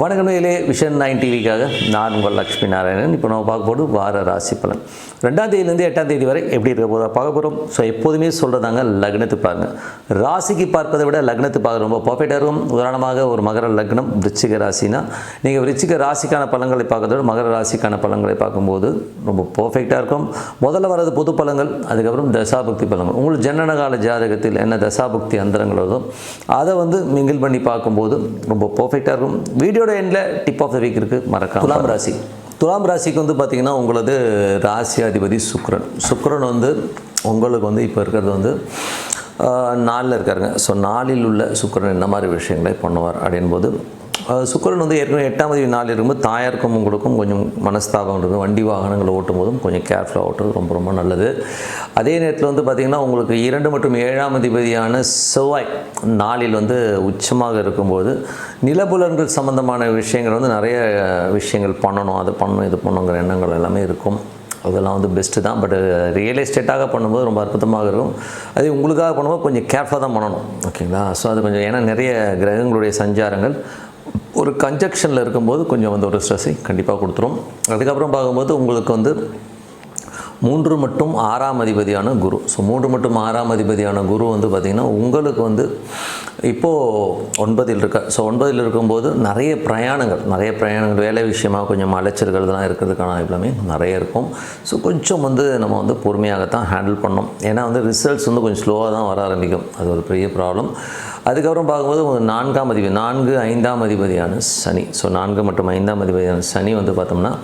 வணக்கம் vision nine டிவிக்காக நான் உங்கள் லக்ஷ்மி நாராயணன். இப்போ நம்ம பார்க்க போகிறது வார ராசி பலன். ரெண்டாம் தேதியிலேருந்து எட்டாம் தேதி வரை எப்படி இருக்க போதா பார்க்க போகிறோம் ஸோ எப்போதுமே சொல்கிறதாங்க லக்னத்து பாருங்க. ராசிக்கு பார்ப்பதை விட லக்னத்து பார்க்க ரொம்ப பர்ஃபெக்டாக இருக்கும். உதாரணமாக ஒரு மகர லக்னம் விருச்சிக ராசினா நீங்கள் விருச்சிக ராசிக்கான பலன்களை பார்க்கறத விட மகர ராசிக்கான பலன்களை பார்க்கும்போது ரொம்ப பர்ஃபெக்டாக இருக்கும். முதல்ல வர்றது பொது பலங்கள் அதுக்கப்புறம் தசாபக்தி பலங்கள் உங்களுக்கு ஜனனகால ஜாதகத்தில் என்ன தசாபக்தி அந்தரங்கள் வருதோ அதை வந்து மிங்கில் பண்ணி பார்க்கும்போது ரொம்ப பர்ஃபெக்டாக இருக்கும். வீடியோ வீடியோட எண்டில் டிப் ஆஃப் த வீக் இருக்குது மறக்காம துலாம் ராசி. துலாம் ராசிக்கு வந்து பார்த்திங்கன்னா உங்களது ராசியாதிபதி சுக்கிரன். சுக்கிரன் வந்து உங்களுக்கு வந்து இப்போ இருக்கிறது வந்து நாளில் இருக்காருங்க. ஸோ நாளில் உள்ள சுக்கிரன் என்ன மாதிரி விஷயங்களை பண்ணுவார் அப்படின்போது சுக்கிரன் வந்து ஏற்கனவே எட்டாம் தேதி நாள் இருக்கும்போது தாயாருக்கும் உங்களுக்கும் கொஞ்சம் மனஸ்தாபம் இருக்கும் வண்டி வாகனங்களை ஓட்டும் போதும் கொஞ்சம் கேர்ஃபுல்லாக ஓட்டுறது ரொம்ப ரொம்ப நல்லது. அதே நேரத்தில் வந்து பார்த்திங்கன்னா உங்களுக்கு இரண்டு மற்றும் ஏழாம் அதிபதியான செவ்வாய் நாளில் வந்து உச்சமாக இருக்கும்போது நிலபுலன்கள் சம்பந்தமான விஷயங்கள் வந்து நிறைய விஷயங்கள் பண்ணணும் அது பண்ணணும் இது பண்ணுங்கிற எண்ணங்கள் எல்லாமே இருக்கும். அதெல்லாம் வந்து பெஸ்ட்டு தான். பட் ரியல் எஸ்டேட்டாக பண்ணும்போது ரொம்ப அற்புதமாக இருக்கும். அதே உங்களுக்காக பண்ணும்போது கொஞ்சம் கேர்ஃபுல்லாக தான் பண்ணணும். ஓகேங்களா ஸோ அது கொஞ்சம் ஏன்னா நிறைய கிரகங்களுடைய சஞ்சாரங்கள் ஒரு கன்ஜக்ஷனில் இருக்கும்போது கொஞ்சம் வந்து ஒரு ஸ்ட்ரெஸ்ஸை கண்டிப்பாக கொடுத்துரும். அதுக்கப்புறம் பார்க்கும்போது உங்களுக்கு வந்து மூன்று மட்டும் ஆறாம் அதிபதியான குரு. ஸோ மூன்று மட்டும் ஆறாம் அதிபதியான குரு வந்து பார்த்திங்கன்னா உங்களுக்கு வந்து இப்போது ஒன்பதில் இருக்க ஸோ ஒன்பதில் இருக்கும்போது நிறைய பிரயாணங்கள் நிறைய பிரயாணங்கள் வேலை விஷயமாக கொஞ்சம் அலைச்சல்கள்லாம் இருக்கிறதுக்கான எல்லாமே நிறைய இருக்கும். ஸோ கொஞ்சம் வந்து நம்ம வந்து பொறுமையாகத்தான் ஹேண்டில் பண்ணோம் ஏன்னா வந்து ரிசல்ட்ஸ் வந்து கொஞ்சம் ஸ்லோவாக தான் வர ஆரம்பிக்கும். அது ஒரு பெரிய ப்ராப்ளம் அதுக்கப்புறம் பார்க்கும்போது ஒரு நான்காம் அதிபதி நான்கு ஐந்தாம் அதிபதியான சனி. ஸோ நான்கு மற்றும் ஐந்தாம் அதிபதியான சனி வந்து பார்த்தோம்னா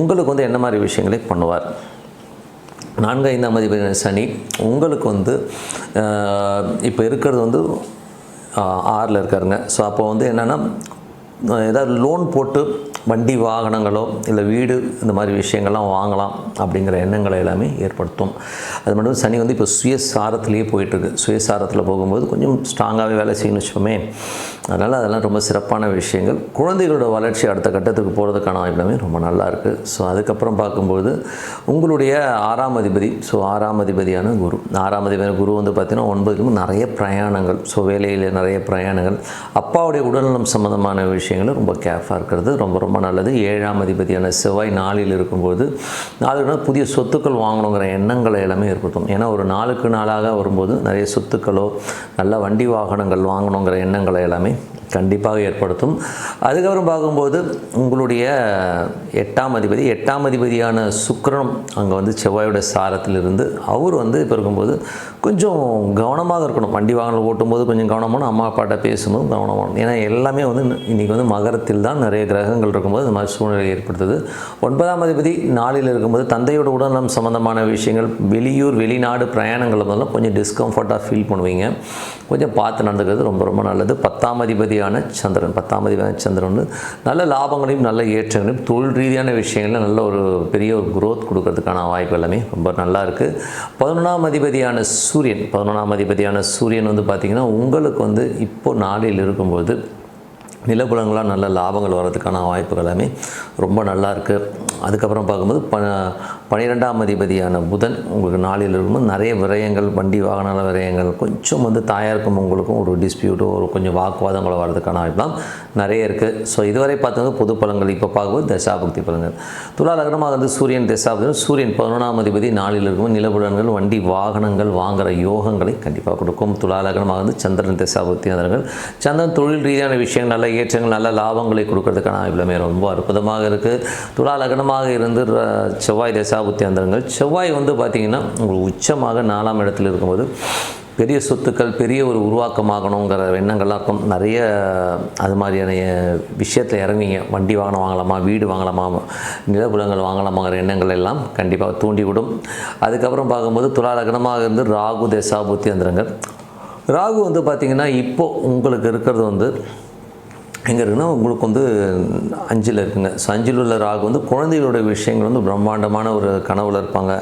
உங்களுக்கு வந்து என்ன மாதிரி விஷயங்களை பண்ணுவார்? நான்கு ஐந்தாம் அதிபதியான சனி உங்களுக்கு வந்து இப்போ இருக்கிறது வந்து ஆறில் இருக்காருங்க. ஸோ அப்போ வந்து என்னென்னா ஏதாவது லோன் போட்டு வண்டி வாகனங்களோ இல்லை வீடு இந்த மாதிரி விஷயங்கள்லாம் வாங்கலாம் அப்படிங்கிற எண்ணங்களை எல்லாமே ஏற்படுத்தும். அது மட்டும் சனி வந்து இப்போ சுயசாரத்திலேயே போயிட்டுருக்கு. சுயசாரத்தில் போகும்போது கொஞ்சம் ஸ்ட்ராங்காகவே வேலை செய்யணும்னு வச்சுக்கோமே. அதனால் அதெல்லாம் ரொம்ப சிறப்பான விஷயங்கள். குழந்தைகளோட வளர்ச்சி அடுத்த கட்டத்துக்கு போகிறதுக்கான வாய்ப்புமே ரொம்ப நல்லா இருக்குது ஸோ அதுக்கப்புறம் பார்க்கும்போது உங்களுடைய ஆறாம் அதிபதி ஸோ ஆறாம் அதிபதியான குரு. ஆறாம் அதிபதியான குரு வந்து பார்த்திங்கன்னா ஒன்பதுக்கும் நிறைய பிரயாணங்கள். ஸோ வேலையில் நிறைய பிரயாணங்கள். அப்பாவுடைய உடல்நலம் சம்மந்தமான விஷயங்களும் ரொம்ப கேர்ஃபாக இருக்கிறது. ரொம்ப ரொம்ப நல்லது. ஏழாம் அதிபதியான செவ்வாய் நாளில் இருக்கும்போது நாளுக்கு நாள் புதிய சொத்துக்கள் வாங்கணுங்கிற எண்ணங்களை எல்லாமே ஏற்படுத்தும். ஏன்னா ஒரு நாளுக்கு நாளாக வரும்போது நிறைய சொத்துக்களோ நல்ல வண்டி வாகனங்கள் வாங்கணுங்கிற எண்ணங்களை எல்லாமே கண்டிப்பாக ஏற்படுத்தும். அதுக்கப்புறம் பார்க்கும்போது உங்களுடைய எட்டாம் அதிபதி எட்டாம் அதிபதியான சுக்கிரன் அங்கே வந்து செவ்வாயோட சாரத்திலிருந்து அவர் வந்து இப்போ இருக்கும்போது கொஞ்சம் கவனமாக இருக்கணும். வண்டி வாகனம் ஓட்டும்போது கொஞ்சம் கவனமான அம்மா அப்பாட்ட பேசும்போது கவனமாகணும் ஏன்னா எல்லாமே வந்து இன்றைக்கி வந்து மகரத்தில் தான் நிறைய கிரகங்கள் இருக்கும்போது இந்த மாதிரி சூழ்நிலை ஏற்படுத்துது. ஒன்பதாம் அதிபதி நாளில் இருக்கும்போது தந்தையோட உடல்நலம் சம்மந்தமான விஷயங்கள் வெளியூர் வெளிநாடு பிரயாணங்கள் முதல்ல கொஞ்சம் டிஸ்கம்ஃபர்ட்டாக ஃபீல் பண்ணுவீங்க. கொஞ்சம் பார்த்து நடந்துக்கிறது ரொம்ப ரொம்ப நல்லது. பத்தாம் அதிபதியான சந்திரன் பத்தாம் அதிபதியான சந்திரன். நல்ல லாபங்களையும் நல்ல ஏற்றங்களையும் தொழில் ரீதியான விஷயங்களில் நல்ல ஒரு பெரிய ஒரு குரோத் கொடுக்கறதுக்கான வாய்ப்பு எல்லாமே ரொம்ப நல்லா இருக்குது பதினொன்றாம் அதிபதியான சூரியன் பதினொன்றாம் அதிபதியான சூரியன் வந்து பார்த்திங்கன்னா உங்களுக்கு வந்து இப்போது நாளில் இருக்கும்போது நிலப்புலங்களாக நல்ல லாபங்கள் வர்றதுக்கான வாய்ப்புகள் எல்லாமே ரொம்ப நல்லா இருக்குது அதுக்கப்புறம் பார்க்கும்போது ப பன்னிரெண்டாம் அதிபதியான புதன் உங்களுக்கு நாளில் இருக்கும்போது நிறைய விரயங்கள் வண்டி வாகன விரயங்கள் கொஞ்சம் வந்து தாயாருக்கும் உங்களுக்கும் ஒரு டிஸ்பியூட்டோ ஒரு கொஞ்சம் வாக்குவாதங்களோ வர்றதுக்கான வாய்ப்புலாம் நிறைய இருக்குது ஸோ இதுவரை பார்த்தது பொது பழங்கள் இப்போ பார்க்கும்போது தசாபக்தி பழங்கள் துலா லக்னமாக வந்து சூரியன் தசாபக்தி சூரியன் பதினொன்றாம் அதிபதி நாளில் இருக்கும் நிலபுலன்கள் வண்டி வாகனங்கள் வாங்குகிற யோகங்களை கண்டிப்பாக கொடுக்கும். துலா லக்னமாக வந்து சந்திரன் தசாபக்தி அதர்கள் சந்திரன் தொழில் ரீதியான விஷயங்கள் நல்ல ஏற்றங்கள் நல்ல லாபங்களை கொடுக்கறதுக்கான வாய்ப்புலமே ரொம்ப அற்புதமாக இருக்குது துலா உச்சமாக இருந்து செவ்வாய் தசாபுத்தி அந்தரங்கள். செவ்வாய் வந்து பார்த்திங்கன்னா உங்களுக்கு உச்சமாக நாலாம் இடத்துல இருக்கும்போது பெரிய சொத்துக்கள் பெரிய ஒரு உருவாக்கமாகணுங்கிற எண்ணங்கள்லாம் இருக்கும். நிறைய அது மாதிரியான விஷயத்தில் இறங்குவீங்க. வண்டி வாகனம் வாங்கலாமா வீடு வாங்கலாமா நிலப்புலங்கள் வாங்கலாமாங்கிற எண்ணங்கள் எல்லாம் கண்டிப்பாக தூண்டிவிடும். அதுக்கப்புறம் பார்க்கும்போது துலாலகனமாக இருந்து ராகு தசாபுத்தி அந்தரங்கள். ராகு வந்து பார்த்திங்கன்னா இப்போது உங்களுக்கு இருக்கிறது வந்து எங்கே இருக்குன்னா உங்களுக்கு வந்து அஞ்சில் இருக்குங்க. ஸோ அஞ்சில் உள்ள ராகு வந்து குழந்தைகளோட விஷயங்கள் வந்து பிரம்மாண்டமான ஒரு கனவுல இருப்பாங்க.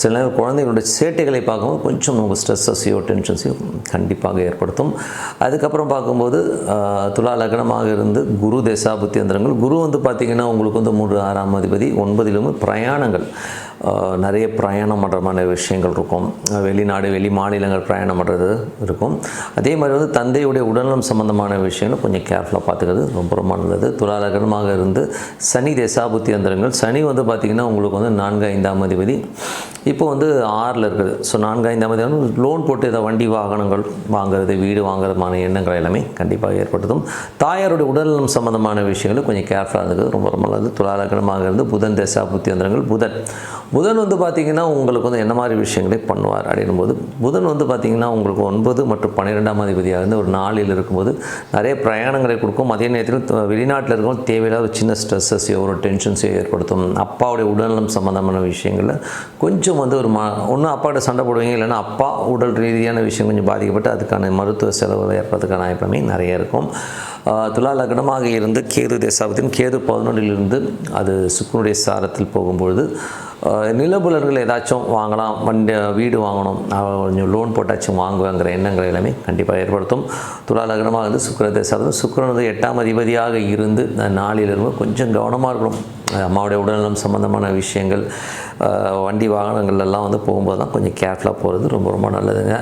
சில நேரம் குழந்தைகளோட சேட்டைகளை பார்க்கும்போது கொஞ்சம் நமக்கு ஸ்ட்ரெஸ்ஸஸையோ டென்ஷன்ஸையோ கண்டிப்பாக ஏற்படுத்தும். அதுக்கப்புறம் பார்க்கும்போது துலா லக்னமாக இருந்து குரு தசாபுத்தி அந்தரங்கள் குரு வந்து பார்த்திங்கன்னா உங்களுக்கு வந்து மூன்று ஆறாம் அதிபதி ஒன்பதிலும் பிரயாணங்கள். நிறைய பிரயாணம் பண்ணுற மாதிரி விஷயங்கள் இருக்கும். வெளிநாடு வெளி மாநிலங்கள் பிரயாணம் பண்ணுறது இருக்கும். அதே மாதிரி வந்து தந்தையுடைய உடல்நலம் சம்பந்தமான விஷயங்கள் கொஞ்சம் கேர்ஃபுல்லாக பார்த்துக்கிறது ரொம்ப ரொம்ப நல்லது. துலாலகனமாக இருந்து சனி தேசாபுத்தி அந்தரங்கள் சனி வந்து பார்த்திங்கன்னா உங்களுக்கு வந்து நான்கு ஐந்தாம் அதிபதி. இப்போ வந்து ஆறில் இருக்குது. ஸோ நான்கு ஐந்தாம் அதிபதி வந்து லோன் போட்டு ஏதாவது வண்டி வாகனங்கள் வாங்குறது வீடு வாங்குறதுமான எண்ணங்கள் எல்லாமே கண்டிப்பாக ஏற்படுத்தும். தாயாருடைய உடல்நலம் சம்பந்தமான விஷயங்களும் கொஞ்சம் கேர்ஃபுல்லாக இருக்குது ரொம்ப ரொம்ப நல்லது. துலாலகனமாக இருந்து புதன் தசா புத்தி அந்தரங்கள் புதன். புதன் வந்து பார்த்திங்கன்னா உங்களுக்கு வந்து என்ன மாதிரி விஷயங்களை பண்ணுவார் அப்படின்னும் போது புதன் வந்து பார்த்திங்கன்னா உங்களுக்கு ஒன்பது மற்றும் பன்னிரெண்டாம் அதிபதியாக இருந்து ஒரு நாளில் இருக்கும்போது நிறைய பிரயாணங்களை கொடுக்கும். அதே நேரத்தில் வெளிநாட்டில் இருக்கும் தேவையில்லாத ஒரு சின்ன ஸ்ட்ரெஸ்ஸஸையோ ஒரு டென்ஷன்ஸையோ ஏற்படுத்தும். அப்பாவுடைய உடல்நலம் சம்மந்தமான விஷயங்களில் கொஞ்சம் வந்து ஒரு மா ஒன்றும் அப்பாட்ட சண்டை போடுவீங்க இல்லைன்னா அப்பா உடல் ரீதியான விஷயம் கொஞ்சம் பாதிக்கப்பட்டு அதுக்கான மருத்துவ செலவு ஏற்படுறதுக்கான வாய்ப்புமே நிறைய இருக்கும். துலா லக்னமாக இருந்து கேது தேசாபத்தின் கேது பதினொன்றிலிருந்து அது சுக்குனுடைய சாரத்தில் போகும்பொழுது நிலபுலர்கள் ஏதாச்சும் வாங்கலாம் வண்டி வீடு வாங்கணும் கொஞ்சம் லோன் போட்டாச்சும் வாங்குவேங்கிற எண்ணங்கள் எல்லாமே கண்டிப்பாக ஏற்படுத்தும். துலா லக்னமாக இருந்து சுக்கிர தேசாபத்தில் வந்து எட்டாம் அதிபதியாக இருந்து நாளிலிருந்து கொஞ்சம் கவனமாக இருக்கணும். அம்மாவுடைய உடல்நலம் சம்மந்தமான விஷயங்கள் வண்டி வாகனங்கள்லாம் வந்து போகும்போது தான் கொஞ்சம் கேர்ஃபுல்லாக போகிறது ரொம்ப ரொம்ப நல்லதுங்க.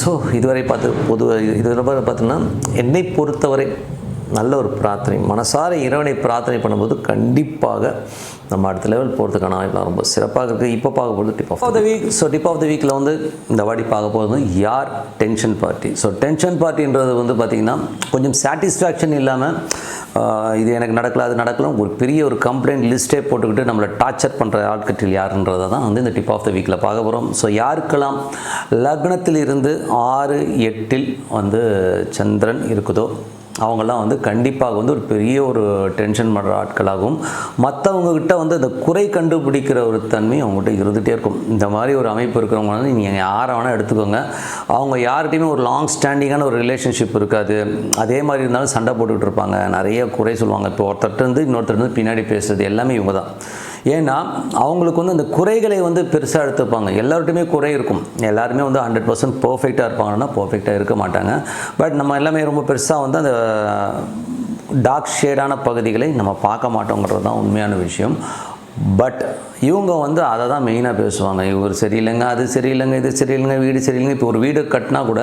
ஸோ இதுவரை பார்த்து பொது இதுவரை பார்த்திங்கன்னா என்னை பொறுத்தவரை நல்ல ஒரு பிரார்த்தனை மனசார இறைவனை பிரார்த்தனை பண்ணும்போது கண்டிப்பாக நம்ம அடுத்த லெவல் போகிறதுக்கான வாய்ப்பு ரொம்ப சிறப்பாக இருக்குது இப்போ பார்க்க போகிறது tip of the week so tip of the வீக்கில் வந்து இந்த வாட்டி பார்க்க போகிறது யார் டென்ஷன் பார்ட்டி ஸோ டென்ஷன் பார்ட்டின்றது வந்து பார்த்திங்கன்னா கொஞ்சம் சாட்டிஸ்ஃபேக்ஷன் இல்லாமல் இது எனக்கு நடக்கல அது நடக்கலாம் ஒரு பெரிய ஒரு கம்ப்ளைண்ட் லிஸ்ட்டே போட்டுக்கிட்டு நம்மளை டார்ச்சர் பண்ணுற ஆட்கட்டில் யாருன்றதை தான் வந்து இந்த டிப் ஆஃப் த வீக்கில் பார்க்க போகிறோம் ஸோ யாருக்கெல்லாம் லக்னத்தில் இருந்து ஆறு எட்டில் வந்து சந்திரன் இருக்குதோ அவங்கெல்லாம் வந்து கண்டிப்பாக வந்து ஒரு பெரிய ஒரு டென்ஷன் பண்ணுற ஆட்களாகவும் மற்றவங்கக்கிட்ட வந்து அந்த குறை கண்டுபிடிக்கிற ஒரு தன்மை அவங்ககிட்ட இருந்துகிட்டே இருக்கும். இந்த மாதிரி ஒரு அமைப்பு இருக்கிறவங்க வந்து நீங்கள் யாரை வேணால் எடுத்துக்கோங்க. அவங்க யார்கிட்டையுமே ஒரு லாங் ஸ்டாண்டிங்கான ஒரு ரிலேஷன்ஷிப் இருக்காது. அதே மாதிரி இருந்தாலும் சண்டை போட்டுக்கிட்டு இருப்பாங்க. நிறைய குறை சொல்லுவாங்க. இப்போ ஒருத்தர்ட்ட இருந்து இன்னொருத்தர் வந்து பின்னாடி பேசுறது எல்லாமே இவங்க தான். ஏன்னா அவங்களுக்கு வந்து அந்த குறைகளை வந்து பெருசாக எடுத்துப்பாங்க. எல்லார்ட்டையுமே குறை இருக்கும். எல்லாருமே வந்து ஹண்ட்ரட் பர்சன்ட் பர்ஃபெக்டாக இருப்பாங்கன்னா பர்ஃபெக்டாக இருக்க மாட்டாங்க. பட் நம்ம எல்லாமே ரொம்ப பெருசாக வந்து அந்த டார்க் ஷேடான பகுதிகளை நம்ம பார்க்க மாட்டோங்கிறது தான் உண்மையான விஷயம். பட் இவங்க வந்து அதை தான் மெயினாக பேசுவாங்க. இவர் சரியில்லைங்க அது சரியில்லைங்க இது சரியில்லைங்க வீடு சரியில்லைங்க. இப்போ ஒரு வீடு கட்டினா கூட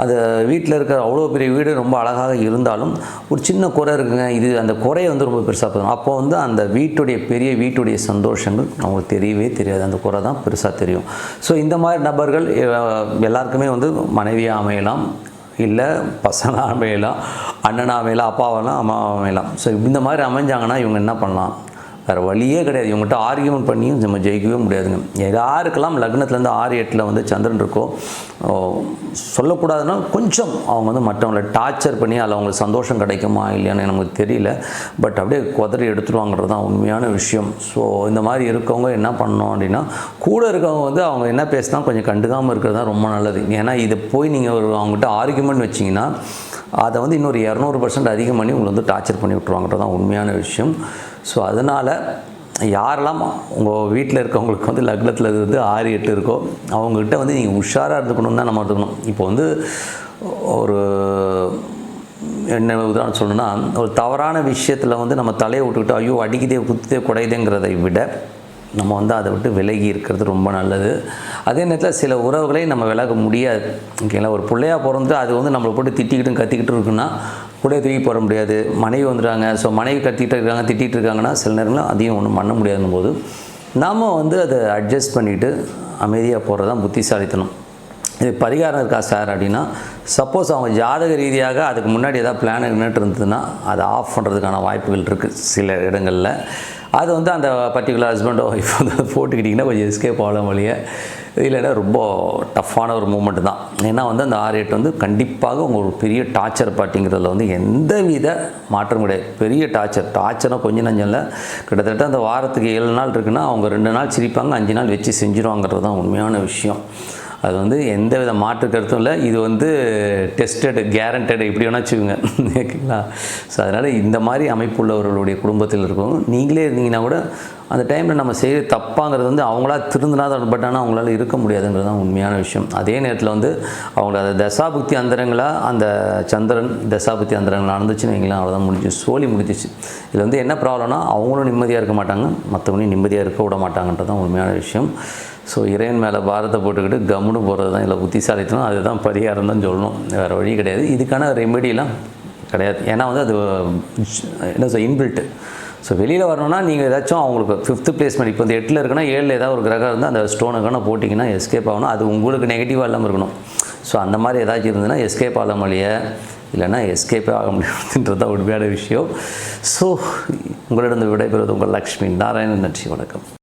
அது வீட்டில் இருக்கிற அவ்வளோ பெரிய வீடு ரொம்ப அழகாக இருந்தாலும் ஒரு சின்ன குறை இருக்குங்க. இது அந்த குறையை வந்து ரொம்ப பெருசாக போதும் அப்போ வந்து அந்த வீட்டுடைய பெரிய வீட்டுடைய சந்தோஷங்கள் அவங்களுக்கு தெரியவே தெரியாது. அந்த குறை தான் பெருசாக தெரியும். ஸோ இந்த மாதிரி நபர்கள் எல்லாருக்குமே வந்து மனைவியாக அமையலாம் இல்லை பசங்க அமையலாம் அண்ணனாக அமையலாம் அப்பாவெல்லாம் அம்மாவை அமையலாம். ஸோ இந்த மாதிரி அமைஞ்சாங்கன்னா இவங்க என்ன பண்ணலாம்? வேறு வழியே கிடையாது. இவங்ககிட்ட ஆர்கியூமெண்ட் பண்ணியும் நம்ம ஜெயிக்கவே முடியாதுங்க. யாருக்கெல்லாம் லக்னத்துலேருந்து ஆறு எட்டில் வந்து சந்திரன் இருக்கோ சொல்லக்கூடாதுன்னா கொஞ்சம் அவங்க வந்து மற்றவங்களை டார்ச்சர் பண்ணி அதில் அவங்களுக்கு சந்தோஷம் கிடைக்குமா இல்லையான்னு நமக்கு தெரியல. பட் அப்படியே குதறி எடுத்துருவாங்கிறது தான் உண்மையான விஷயம். ஸோ இந்த மாதிரி இருக்கவங்க என்ன பண்ணோம் அப்படின்னா கூட இருக்கவங்க வந்து அவங்க என்ன பேசினா கொஞ்சம் கண்டுக்காமல் இருக்கிறது தான் ரொம்ப நல்லது. ஏன்னா இதை போய் நீங்கள் ஒரு அவங்ககிட்ட ஆர்கியூமெண்ட் வச்சிங்கன்னா அதை வந்து இன்னொரு இரநூறு பர்சன்ட் அதிகம் பண்ணி உங்களை வந்து டார்ச்சர் பண்ணி விட்ருவாங்கிறது தான் உண்மையான விஷயம். ஸோ அதனால் யாரெல்லாம் உங்கள் வீட்டில் இருக்கவங்களுக்கு வந்து லக்னத்தில் இருந்து ஆறு எட்டு இருக்கோ அவங்கக்கிட்ட வந்து நீங்கள் உஷாராக இருந்துக்கணும் தான் நம்ம எடுத்துக்கணும் இப்போ வந்து ஒரு என்ன உதாரணம் சொல்லணும்னா ஒரு தவறான விஷயத்தில் வந்து நம்ம தலையை விட்டுக்கிட்டு ஐயோ அடிக்குதே குத்துதே குடையுதேங்கிறதை விட நம்ம வந்து அதை விட்டு விலகி இருக்கிறது ரொம்ப நல்லது. அதே நேரத்தில் சில உறவுகளை நம்ம விலக முடியாது. ஓகேங்களா? ஒரு பிள்ளையாக பிறந்து அது வந்து நம்மளை போட்டு திட்டிக்கிட்டும் கத்திக்கிட்டு இருக்குன்னா உடைய தூக்கி போட முடியாது. மனைவி வந்துடுறாங்க ஸோ மனைவி கத்திட்டு இருக்காங்க திட்டிகிட்டு இருக்காங்கன்னா சில நேரங்களும் அதையும் ஒன்றும் பண்ண முடியாதுன்னும் போது நாம் வந்து அதை அட்ஜஸ்ட் பண்ணிவிட்டு அமைதியாக போகிறது தான் புத்திசாலித்தனம். இது பரிகாரம் இருக்கா சார் அப்படின்னா சப்போஸ் அவங்க ஜாதக ரீதியாக அதுக்கு முன்னாடி ஏதாவது பிளான் நின்றுட்டு இருந்ததுன்னா அதை ஆஃப் பண்ணுறதுக்கான வாய்ப்புகள் இருக்குது சில இடங்களில். அது வந்து அந்த பர்டிகுலர் ஹஸ்பண்டோ ஒய்ஃப் வந்து போட்டுக்கிட்டிங்கன்னா கொஞ்சம் எஸ்கேப் ஆகலாம் வழியை. இல்லைன்னா ரொம்ப டஃப்பான ஒரு மூமெண்ட் தான். ஏன்னா வந்து அந்த ஆறு எட்டு வந்து கண்டிப்பாக உங்கள் ஒரு பெரிய டார்ச்சர் பார்ட்டிங்கிறதுல வந்து எந்த வித மாற்றம் கிடையாது. பெரிய டார்ச்சர் டார்ச்சர்னால் கொஞ்சம் நஞ்சம் இல்லை. கிட்டத்தட்ட அந்த வாரத்துக்கு ஏழு நாள் இருக்குன்னா அவங்க ரெண்டு நாள் சிரிப்பாங்க அஞ்சு நாள் வச்சு செஞ்சிருவாங்கிறது தான் உண்மையான விஷயம். அது வந்து எந்த வித மாற்று கருத்தும் இல்லை. இது வந்து டெஸ்டட் கேரண்டட் இப்படி வேணா வச்சுக்கோங்க. ஓகேங்களா? ஸோ அதனால் இந்த மாதிரி அமைப்பு உள்ளவர்களுடைய குடும்பத்தில் இருக்கும் நீங்களே இருந்தீங்கன்னா கூட அந்த டைமில் நம்ம செய்கிற தப்பாங்கிறது வந்து அவங்களா திருந்தினா தான் பட் ஆனால் அவங்களால இருக்க முடியாதுங்கிறது தான் உண்மையான விஷயம். அதே நேரத்தில் வந்து அவங்கள அந்த தசாபுக்தி அந்தரங்களாக அந்த சந்திரன் தசாபுக்தி அந்தரங்களாக நடந்துச்சுன்னு வைங்களேன் அவ்வளோதான் முடிஞ்சு சோலி முடிஞ்சிச்சு. இதில் வந்து என்ன ப்ராப்ளம்னா அவங்களும் நிம்மதியாக இருக்க மாட்டாங்க மற்றவங்களையும் நிம்மதியாக இருக்க விட மாட்டாங்கன்றது தான் உண்மையான விஷயம். ஸோ இறைவன் மேலே பாரத்தை போட்டுக்கிட்டு கம்முன்னு போகிறது தான் இல்லை புத்திசாலித்தனம் அதுதான் பரிகாரம் தான் சொல்லணும். வேறு வழி கிடையாது. இதுக்கான ரெமெடிலாம் கிடையாது. ஏன்னா வந்து அது என்ன சொல் இன்பில்ட்டு ஸோ வெளியில் வரணும்னா நீங்கள் ஏதாச்சும் அவங்களுக்கு ஃபிஃப்த்து பிளேஸ்மெண்ட் இப்போ இந்த எட்டில் இருக்குன்னா ஏழில் ஏதாவது ஒரு கிரகம் இருந்தால் அந்த ஸ்டோனுக்கான போட்டிங்கன்னா எஸ்கேப் ஆகணும். அது உங்களுக்கு நெகட்டிவாக இல்லாமல் இருக்கணும். ஸோ அந்த மாதிரி ஏதாச்சும் இருந்ததுன்னா எஸ்கேப் ஆக இல்லைன்னா எஸ்கேப்பே ஆக முடியாதுன்றது தான் உண்மையான விஷயம். ஸோ உங்களிடம் விடைபெறுவது உங்கள் லக்ஷ்மி நாராயணன் நன்றி வணக்கம்.